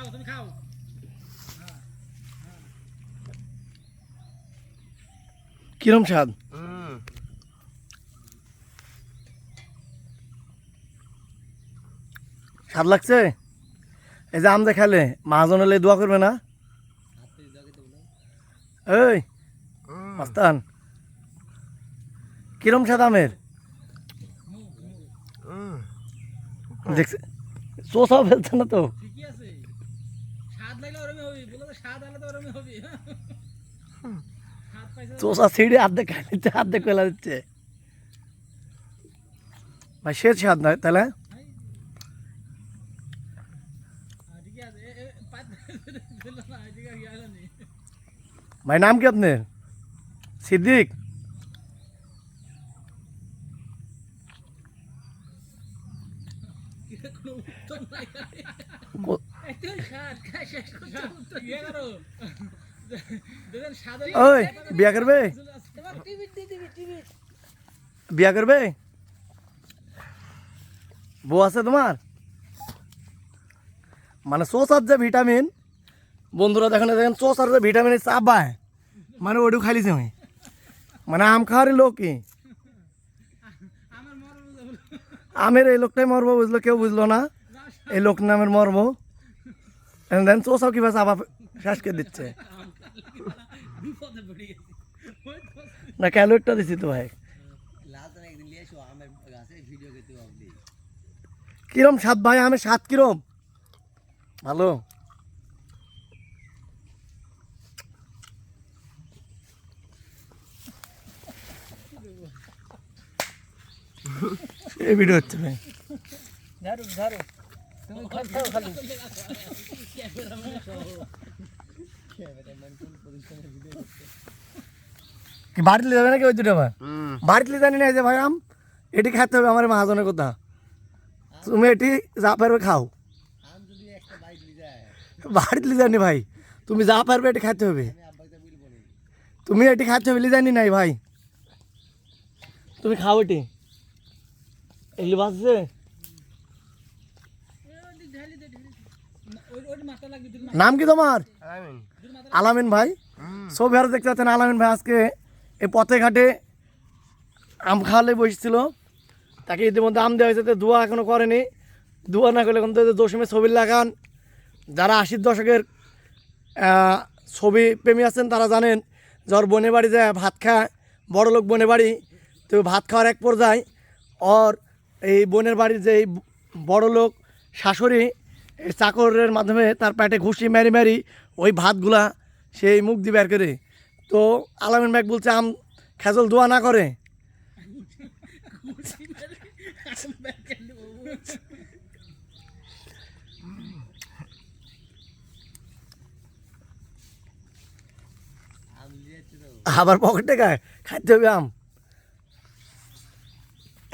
খাও তুমি খাও। কিরম স্বাদ? স্বাদ লাগছে? এই যে আম দেখালে মাহাজন হলে দোয়া করবে না? এই মাস্তান কিরম স্বাদ আমের? দেখছে চোষাও ফেলছে না তো? চোষা ছিঁড়ে আর্ধেক খাই দিচ্ছে আর্ধেক ফেলা দিচ্ছে। ভাই সে স্বাদ নয় তাহলে? হ্যাঁ, ঠিকই আছে এ- এ- পাত দিল না এদিকে ইয়া হলো নি। ভাই নাম কি আপনার? সিদ্দিক? ওই বিয়া করবে বিয়া করবে বউ আছে তোমার মানে চোষার যে ভিটামিন বন্ধুরা দেখেন দেখেন চোষার যে ভিটামিনের চাপ পায় মানে ওইটু খাইলিছে আমি মানে আম খাওয়ারই লোক কি আমার মরম এই লোকটাই মরবো বুঝলো, কেউ বুঝলো না। এই লোক নামের মরবো। দেন কীভাবে করে দিচ্ছে না ক্যালোরিটা দিছি তো ভাই কিরম স্বাদ ভাই আমের স্বাদ কিরম ভালো এই ভিডিও হচ্ছে ভাই কি বাড়িতে যাবে নাকি ওই দুটো আবার হুম। বাড়িতে জানি না এই যে ভাই আম এটি খাইতে হবে আমার মহাজনের কথা তুমি এটি যা পারবে খাও আম যদি একটা বাইক নিয়ে যায় বাড়িতে জানি ভাই তুমি যা পারবে এটি খাইতে হবে আমি আব্বাকে বলব না তুমি এটি খাইতে হবে জানি নাই ভাই তুমি খাও এটি এগুলি বাঁচছে ওই ওই মাথা লাগবে তুমি নাম কি তোমার? আলামিন। ভাই। ছবি আরও দেখতে পাচ্ছেন আলামিন ভাই আজকে এই পথে ঘাটে আম খাওয়ালে বসেছিল। তাকে ইতিমধ্যে আম দেওয়া হয়েছে তো দোয়া এখনও করেনি। দোয়া না করলে এখন তো দশমে ছবি লাগান। যারা আশির দশকের ছবি প্রেমী আছেন তারা জানেন যার বনে বাড়ি যায় ভাত খায় বড় লোক বনে বাড়ি। তো ভাত খাওয়ার এক পর্যায়ে। ওর এই বোনের বাড়ির যে এই বড় লোক শাশুড়ি এই চাকরের মাধ্যমে তার পেটে ঘুষি মারি মারি ওই ভাতগুলা সেই মুখ দিয়ে বের করে। তো আলামিন ব্যাগ বলছে, আম খেজল দোয়া না করে? আবার পকেটে খায় খাইতে হবে আম।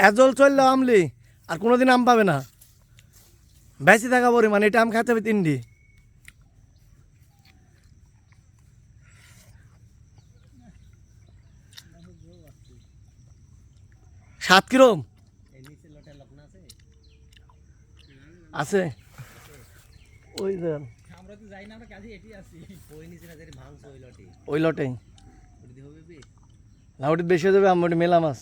এজল চলল আমলি, আর কোনোদিন আম পাবে না। বেশি থাকা পরিমাণ এটা আম খাইতে হবে তিনটি সাত কিরম? আছে। ওই যে। আমরা তো যাই না আমরা কাজে এটি আছি ওই লটে লাউটি বেশি যাবে আমার মেলা মাছ।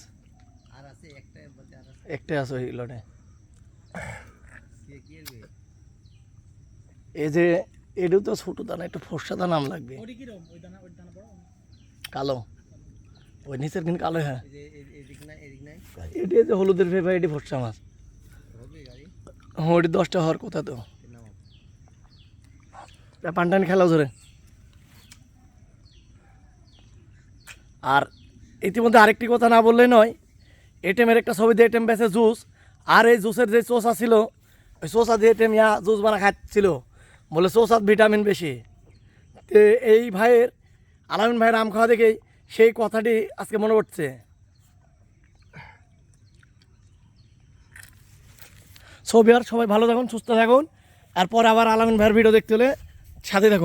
আর আছে একটা আছে। একটাই আছে ওই লটে। এই যে এটাও তো ছোটো দানা একটু ফর্সা দানা আম লাগবে। কালো। ওই নিচের কিন্তু কালো হ্যাঁ। এটি যে হলুদের ফেফা এটি ফর্সা মাছ। হ্যাঁ ওটি দশটা হওয়ার কথা তো। পানটানি খেলাও ধরে। আর ইতিমধ্যে আরেকটি কথা না বললেই নয় এটিএমের একটা ছবি দিয়ে এটিএম বেছে জুস। আর এই জুসের যে চোষা ছিল ওই চোষা দিয়ে এটিএম ইয়া জুস বানা খাচ্ছিল। বলে চোষার ভিটামিন বেশি। তো এই ভাইয়ের, আলামিন ভাইয়ের আম খাওয়া দেখেই সেই কথাটি আজকে মনে পড়ছে। আর সবাই ভালো থাকুন, সুস্থ থাকুন। আর পরে আবার আলামিন ভাইয়ের ভিডিও দেখতে হলে সাথে থাকুন।